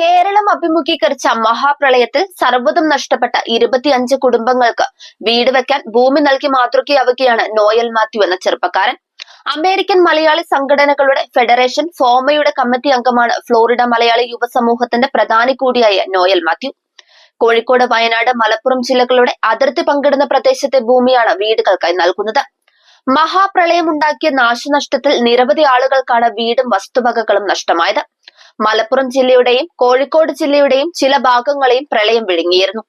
കേരളം അഭിമുഖീകരിച്ച മഹാപ്രളയത്തിൽ സർവതും നഷ്ടപ്പെട്ട ഇരുപത്തിയഞ്ച് കുടുംബങ്ങൾക്ക് വീട് വെക്കാൻ ഭൂമി നൽകി മാതൃകയാവുകയാണ് നോയൽ മാത്യു എന്ന ചെറുപ്പക്കാരൻ. അമേരിക്കൻ മലയാളി സംഘടനകളുടെ ഫെഡറേഷൻ ഫോമയുടെ കമ്മിറ്റി അംഗമാണ് ഫ്ലോറിഡ മലയാളി യുവസമൂഹത്തിന്റെ പ്രധാനി കൂടിയായ നോയൽ മാത്യു. കോഴിക്കോട് വയനാട് മലപ്പുറം ജില്ലകളുടെ അതിർത്തി പങ്കിടുന്ന പ്രദേശത്തെ ഭൂമിയാണ് വീടുകൾക്കായി നൽകുന്നത്. മഹാപ്രളയം ഉണ്ടാക്കിയ നാശനഷ്ടത്തിൽ നിരവധി ആളുകൾക്കാണ് വീടും വസ്തുവകകളും നഷ്ടമായത്. മലപ്പുറം ജില്ലയുടെയും കോഴിക്കോട് ജില്ലയുടെയും ചില ഭാഗങ്ങളെയും പ്രളയം വിഴുങ്ങിയിരുന്നു.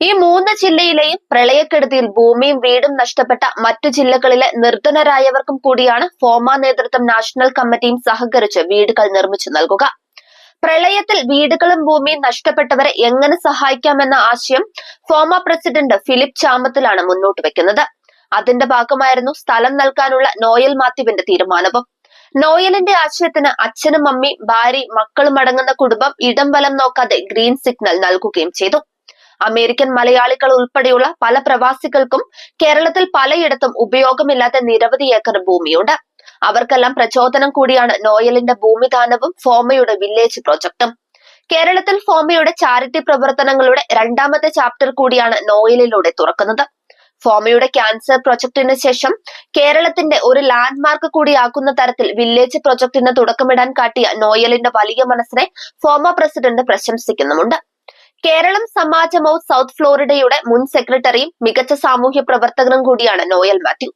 ഈ മൂന്ന് ജില്ലയിലെയും പ്രളയക്കെടുതിയിൽ ഭൂമിയും വീടും നഷ്ടപ്പെട്ട മറ്റു ജില്ലകളിലെ നിർധനരായവർക്കും കൂടിയാണ് ഫോമ നേതൃത്വം നാഷണൽ കമ്മിറ്റിയും സഹകരിച്ച് വീടുകൾ നിർമ്മിച്ചു നൽകുക. പ്രളയത്തിൽ വീടുകളും ഭൂമിയും നഷ്ടപ്പെട്ടവരെ എങ്ങനെ സഹായിക്കാമെന്ന ആശയം ഫോമ പ്രസിഡന്റ് ഫിലിപ്പ് ചാമത്തിലാണ് മുന്നോട്ട് വെക്കുന്നത്. അതിന്റെ ഭാഗമായിരുന്നു സ്ഥലം നൽകാനുള്ള നോയൽ മാത്യുവിന്റെ തീരുമാനവും. നോയലിന്റെ ആശയത്തിന് അച്ഛനും അമ്മയും ഭാര്യയും മക്കളും അടങ്ങുന്ന കുടുംബം ഇടം വലം നോക്കാതെ ഗ്രീൻ സിഗ്നൽ നൽകുകയും ചെയ്തു. അമേരിക്കൻ മലയാളികൾ ഉൾപ്പെടെയുള്ള പല പ്രവാസികൾക്കും കേരളത്തിൽ പലയിടത്തും ഉപയോഗമില്ലാത്ത നിരവധി ഏക്കർ ഭൂമിയുണ്ട്. അവർക്കെല്ലാം പ്രചോദനം കൂടിയാണ് നോയലിന്റെ ഭൂമിദാനവും ഫോമയുടെ വില്ലേജ് പ്രോജക്റ്റും കേരളത്തിൽ ഫോമയുടെ ചാരിറ്റി പ്രവർത്തനങ്ങളുടെ രണ്ടാമത്തെ ചാപ്റ്റർ കൂടിയാണ് നോയലിലൂടെ തുറക്കുന്നത്. ഫോമയുടെ ക്യാൻസർ പ്രൊജക്ടിന് ശേഷം കേരളത്തിന്റെ ഒരു ലാൻഡ്മാർക്ക് കൂടിയാക്കുന്ന തരത്തിൽ വില്ലേജ് പ്രൊജക്ടിന് തുടക്കമിടാൻ കാട്ടിയ നോയലിന്റെ വലിയ മനസ്സിനെ ഫോമ പ്രസിഡന്റ് പ്രശംസിക്കുന്നുമുണ്ട്. കേരളം സമാജമോ സൗത്ത് ഫ്ലോറിഡയുടെ മുൻ സെക്രട്ടറിയും മികച്ച സാമൂഹ്യ പ്രവർത്തകനും കൂടിയാണ് നോയൽ മാത്യു.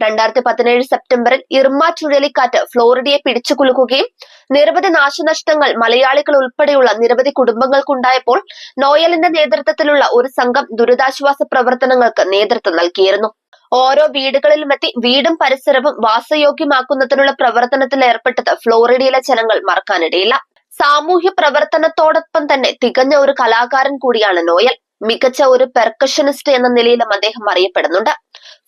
രണ്ടായിരത്തി പതിനേഴ് സെപ്റ്റംബറിൽ ഇർമ ചുഴലിക്കാറ്റ് ഫ്ലോറിഡയെ പിടിച്ചു കുലുക്കുകയും നിരവധി നാശനഷ്ടങ്ങൾ മലയാളികൾ ഉൾപ്പെടെയുള്ള നിരവധി കുടുംബങ്ങൾക്കുണ്ടായപ്പോൾ നോയലിന്റെ നേതൃത്വത്തിലുള്ള ഒരു സംഘം ദുരിതാശ്വാസ പ്രവർത്തനങ്ങൾക്ക് നേതൃത്വം നൽകിയിരുന്നു. ഓരോ വീടുകളിലുമെത്തി വീടും പരിസരവും വാസയോഗ്യമാക്കുന്നതിനുള്ള പ്രവർത്തനത്തിൽ ഏർപ്പെട്ടത് ഫ്ലോറിഡയിലെ ജനങ്ങൾ മറക്കാനിടയില്ല. സാമൂഹ്യ പ്രവർത്തനത്തോടൊപ്പം തന്നെ തികഞ്ഞ ഒരു കലാകാരൻ കൂടിയാണ് നോയൽ. മികച്ച ഒരു പെർക്കഷനിസ്റ്റ് എന്ന നിലയിലും അദ്ദേഹം അറിയപ്പെടുന്നുണ്ട്.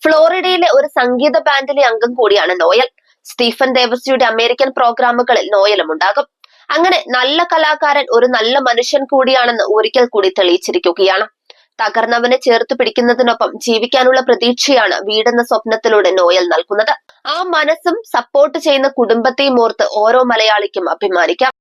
ഫ്ലോറിഡയിലെ ഒരു സംഗീത ബാൻഡിലെ അംഗം കൂടിയാണ് നോയൽ. സ്റ്റീഫൻ ദേവസിയുടെ അമേരിക്കൻ പ്രോഗ്രാമുകളിൽ നോയലും ഉണ്ടാകും. അങ്ങനെ നല്ല കലാകാരൻ ഒരു നല്ല മനുഷ്യൻ കൂടിയാണെന്ന് ഒരിക്കൽ കൂടി തെളിയിച്ചിരിക്കുകയാണ്. തകർന്നവനെ ചേർത്ത് പിടിക്കുന്നതിനൊപ്പം ജീവിക്കാനുള്ള പ്രതീക്ഷയാണ് വീടെന്ന സ്വപ്നത്തിലൂടെ നോയൽ നൽകുന്നത്. ആ മനസ്സും സപ്പോർട്ട് ചെയ്യുന്ന കുടുംബത്തെയും ഓർത്ത് ഓരോ മലയാളിക്കും അഭിമാനിക്കാം.